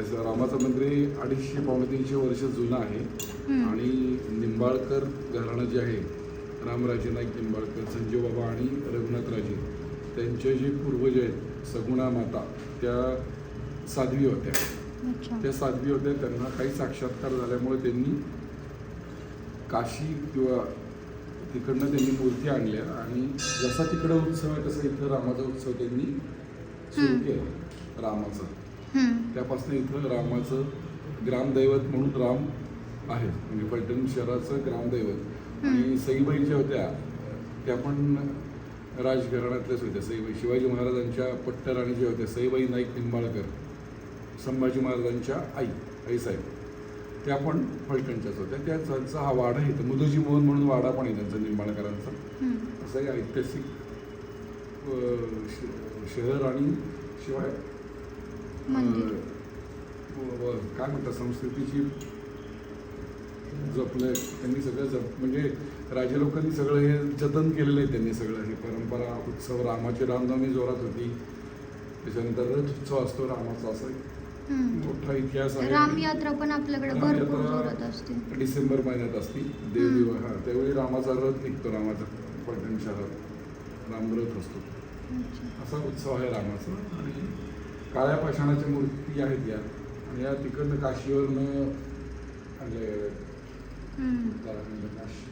रामाचं मंदिर अडीचशे पावणे तीनशे वर्ष जुनं आहे आणि निंबाळकर घराणं जे आहे रामराजे नाईक निंबाळकर संजीव बाबा आणि रघुनाथराजे त्यांचे जे पूर्वज आहेत सगुणा माता त्या साध्वी होत्या त्या साध्वी होत्या त्यांना काही साक्षात्कार झाल्यामुळे त्यांनी काशी किंवा तिकडनं त्यांनी मूर्ती आणल्या आणि जसा तिकडं उत्सव आहे तसा इथं रामाचा उत्सव त्यांनी सुरू. केला रामाचा. त्यापासून इथं रामाचं ग्रामदैवत म्हणून राम आहे. म्हणजे फलटण शहराचं ग्रामदैवत. आणि सईबाई ज्या होत्या त्या पण राजघराण्यातल्याच होत्या. सईबाई शिवाजी महाराजांच्या पट्टराणी ज्या होत्या सईबाई नाईक निंबाळकर संभाजी महाराजांच्या आई आईसाहेब त्या पण फलटणच्याच होत्या. त्या त्यांचा हा वाडा इथं मुदोजी मोहन म्हणून वाडा पण आहे त्यांचा निंबाळकरांचा. असं ऐतिहासिक शहर आणि शिवाय काय म्हणतात संस्कृतीची जपलं त्यांनी सगळं जप म्हणजे राजे लोकांनी सगळं हे जतन केलेलं आहे त्यांनी सगळं हे परंपरा उत्सव रामाची रामनवमी जोरात होती. त्याच्यानंतर रथ उत्सव असतो रामाचा असं. मोठा इतिहास आहे. रामयात्रा पण आपल्याकडे भरपूर जोरात असते. डिसेंबर महिन्यात असती देवदिवा हा त्यावेळी रामाचा रथ निघतो रामाचा पलटण शहरात रामरथ असतो. असा उत्सव आहे रामाचा. आणि काळ्या पाषाणाच्या मूर्ती आहेत या आणि या तिकडनं काशीवरनं हम्म. उत्तराखंड काशी